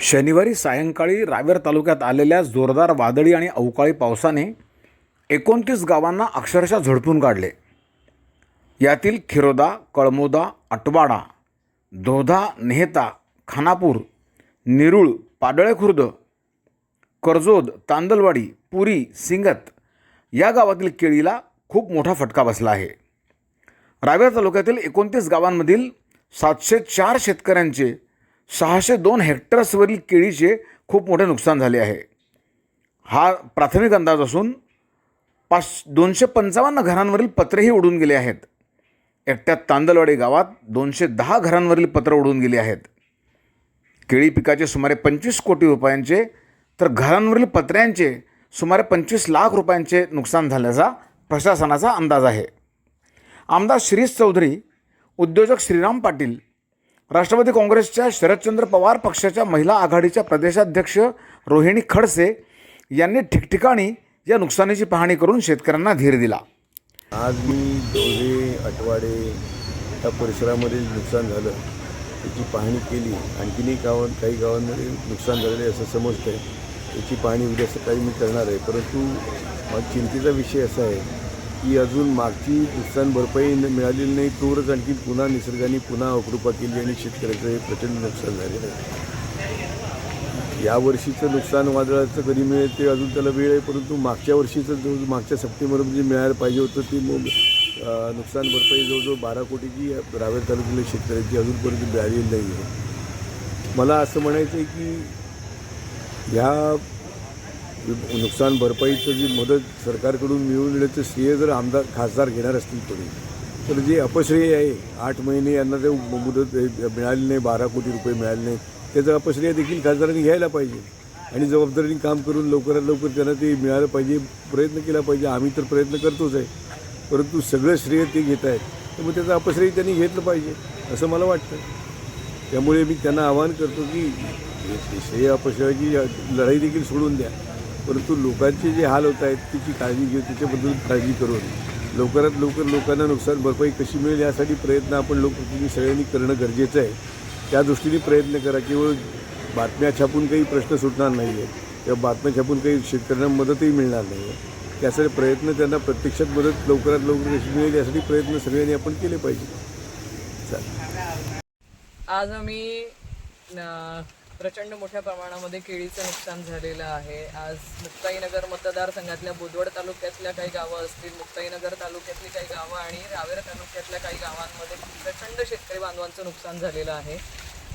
शनिवारी सायंकाळी रावेर तालुक्यात आलेल्या जोरदार वादळी आणि अवकाळी पावसाने एकोणतीस गावांना अक्षरशः झडपून काढले. यातील खिरोदा कळमोदा अटवाडा दोधा नेहता खानापूर निरुळ पाडळे खुर्द कर्जोद तांदलवाडी पुरी सिंगत या गावातील केळीला खूप मोठा फटका बसला आहे. रावेर तालुक्यातील एकोणतीस गावांमधील सातशे चार शेतकऱ्यांचे सहाशे दोन हेक्टर्सवरील केळीचे खूप मोठे नुकसान झाले आहे. हा प्राथमिक अंदाज असून पाच दोनशे पंचावन्न घरांवरील पत्रेही उडून गेले आहेत. एकट्या तांदलवाडी गावात दोनशे दहा घरांवरील पत्र उडून गेली आहेत. केळी पिकाचे सुमारे पंचवीस कोटी रुपयांचे तर घरांवरील पत्र्यांचे सुमारे पंचवीस लाख रुपयांचे नुकसान झाल्याचा प्रशासनाचा अंदाज आहे. आमदार शिरीष चौधरी उद्योजक श्रीराम पाटील राष्ट्रवादी काँग्रेसच्या शरदचंद्र पवार पक्षाच्या महिला आघाडीच्या प्रदेशाध्यक्ष रोहिणी खडसे यांनी ठिकठिकाणी या नुकसानीची पाहणी करून शेतकऱ्यांना धीर दिला. आज मी दोघे आठवाडे या परिसरामध्ये नुकसान झालं त्याची पाहणी केली. आणखीनही गावां काही गावांमध्ये नुकसान झालेलं आहे असं समजतं आहे त्याची पाहणी उद्या सकाळी मी करणार आहे. परंतु चिंतेचा विषय असा आहे की अजून मागची नुकसान भरपाई मिळालेली नाही तोवरच आणखी पुन्हा निसर्गाने पुन्हा अकृपा केली आणि शेतकऱ्याचं हे प्रचंड नुकसान झालेलं आहे. यावर्षीचं नुकसान वादळाचं कधी मिळेल ते अजून त्याला वेळ आहे परंतु मागच्या वर्षीचं जो मागच्या सप्टेंबरमध्ये मिळायला पाहिजे होतं ती मग नुकसान भरपाई जवळजवळ बारा कोटीची रावेर तालुक्यातील शेतकऱ्यांची अजूनपर्यंत मिळालेली नाही आहे. मला असं म्हणायचं आहे की ह्या नुकसान भरपाईचं जी मदत सरकारकडून मिळवून देण्याचं श्रेय जर आमदार खासदार घेणार असतील कोणी तर जे अपश्रेय आहे आठ महिने यांना ते मुदत मिळाली नाही बारा कोटी रुपये मिळाले नाही त्याचं अपश्रेय देखील खासदारांनी घ्यायला पाहिजे. आणि जबाबदारीने काम करून लवकरात लवकर त्यांना ते मिळालं पाहिजे प्रयत्न केला पाहिजे आम्ही तर प्रयत्न करतोच आहे. परंतु सगळं श्रेय ते घेत आहेत तर मग त्याचं अपश्रेय त्यांनी घेतलं पाहिजे असं मला वाटतं. त्यामुळे मी त्यांना आवाहन करतो की श्रेय अपश्रयाची लढाई देखील सोडून द्या. परंतु लोकांचे जे हाल होत आहेत त्याची काळजी घेऊ त्याच्याबद्दल काळजी करून लवकरात लवकर लोकांना नुकसान भरपाई कशी मिळेल यासाठी प्रयत्न आपण लोकप्रतिनिधी सगळ्यांनी करणं गरजेचं आहे. त्या दृष्टीने प्रयत्न करा. केवळ बातम्या छापून काही प्रश्न सुटणार नाही आहे किंवा बातम्या छापून काही शेतकऱ्यांना मदतही मिळणार नाही आहे त्यासाठी प्रयत्न त्यांना प्रत्यक्षात मदत लवकरात लवकर कशी मिळेल यासाठी प्रयत्न सगळ्यांनी आपण केले पाहिजे. चालेल. आज आम्ही प्रचंड मोठ्या प्रमाणामध्ये केळीचं नुकसान झालेलं आहे. आज मुक्ताईनगर मतदारसंघातल्या बुधवड तालुक्यातल्या काही गावं असतील मुक्ताईनगर तालुक्यातली काही गावं आणि रावेर तालुक्यातल्या काही गावांमध्ये प्रचंड शेतकरी बांधवांचं नुकसान झालेलं आहे.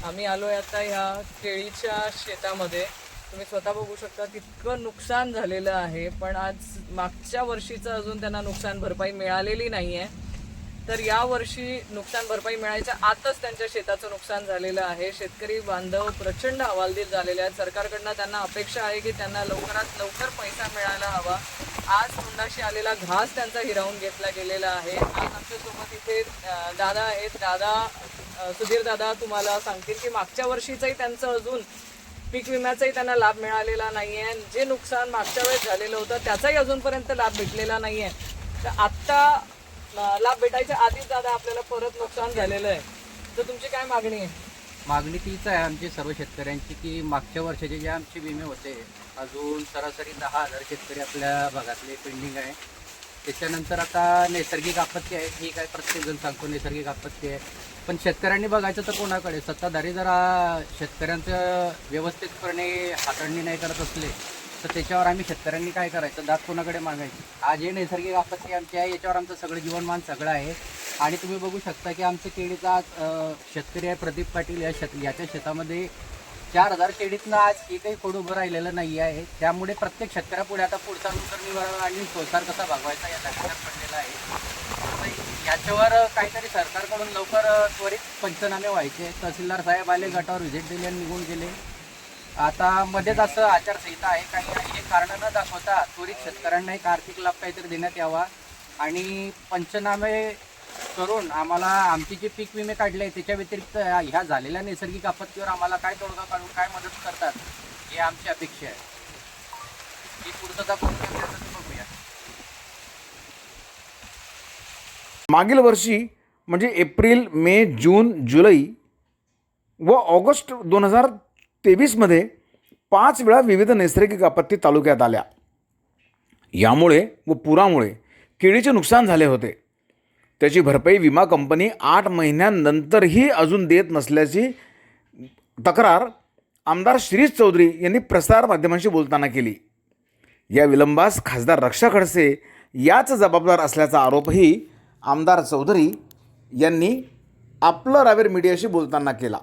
आम्ही आलो आहे आता ह्या केळीच्या शेतामध्ये. तुम्ही स्वतः बघू शकता तितकं नुकसान झालेलं आहे पण आज मागच्या वर्षीचं अजून त्यांना नुकसान भरपाई मिळालेली नाही आहे तर यावर्षी नुकसान भरपाई मिळायच्या आतच त्यांच्या शेताचं नुकसान झालेलं आहे. शेतकरी बांधव प्रचंड हवालदिल झालेले आहेत. सरकारकडनं त्यांना अपेक्षा आहे की त्यांना लवकरात लवकर पैसा मिळायला हवा. आज तोंडाशी आलेला घास त्यांचा हिरावून घेतला गेलेला आहे. आज आमच्यासोबत इथे दादा आहेत. दादा सुधीर दादा तुम्हाला सांगतील की मागच्या वर्षीचंही त्यांचं अजून पीक विम्याचाही त्यांना लाभ मिळालेला नाही आहे जे नुकसान मागच्या वेळेस झालेलं होतं त्याचाही अजूनपर्यंत लाभ भेटलेला नाही आहे तर आत्ता लाभ भेटायच्या आधीच दादा आपल्याला परत नुकसान झालेलं आहे. तर तुमची काय मागणी आहे? मागणी तीच आहे आमची सर्व शेतकऱ्यांची की मागच्या वर्षाचे जे आमचे विमे होते अजून सरासरी दहा हजार शेतकरी आपल्या भागातले पेंडिंग आहे. त्याच्यानंतर आता नैसर्गिक आपत्ती आहे ठीक आहे प्रत्येकजण सांगतो नैसर्गिक आपत्ती आहे. पण शेतकऱ्यांनी बघायचं तर कोणाकडे? सत्ताधारी जरा शेतकऱ्यांचं व्यवस्थितपणे हाताळणी नाही करत असले तर त्याच्यावर आम्ही शेतकऱ्यांनी काय करायचं? दात कोणाकडे मागायची? आज हे नैसर्गिक आपत्ती आमची आहे याच्यावर आमचं सगळं जीवनमान सगळं आहे. आणि तुम्ही बघू शकता की आमचं केळीचा आज, शेतकरी आहे प्रदीप पाटील. या शेत याच्या शेतामध्ये चार हजार केळीतनं आज एकही कोड उभं राहिलेलं नाही आहे. त्यामुळे प्रत्येक शेतकऱ्यापुढे आता पुढचा नुकसान आणि संसार कसा भागवायचा या लक्षात पडलेला आहे. याच्यावर काहीतरी सरकारकडून लवकर त्वरित पंचनामे व्हायचे. तहसीलदार साहेब आले गटावर व्हिजिट दिली आणि निघून गेले. आता मध्येच असं आचारसंहिता आहे काही आणि हे कारण न दाखवता त्वरित शेतकऱ्यांना एक आर्थिक लाभ काहीतरी देण्यात यावा. आणि पंचनामे करून आम्हाला आमचे जे पीक विमे काढले त्याच्या व्यतिरिक्त ह्या झालेल्या नैसर्गिक आपत्तीवर आम्हाला काय तोडगा काढून काय मदत करतात हे आमची अपेक्षा आहे. ही पूर्तता करून बघूया. मागील वर्षी म्हणजे एप्रिल मे जून जुलै व ऑगस्ट दोन हजार तेवीसमध्ये पाच वेळा विविध नैसर्गिक आपत्ती तालुक्यात आल्या. यामुळे व पुरामुळे केळीचे नुकसान झाले होते. त्याची भरपाई विमा कंपनी आठ महिन्यानंतरही अजून देत नसल्याची तक्रार आमदार शिरीष चौधरी यांनी प्रसारमाध्यमांशी बोलताना केली. या विलंबास खासदार रक्षा खडसे याच जबाबदार असल्याचा आरोपही आमदार चौधरी यांनी आपलं रावेर मीडियाशी बोलताना केला.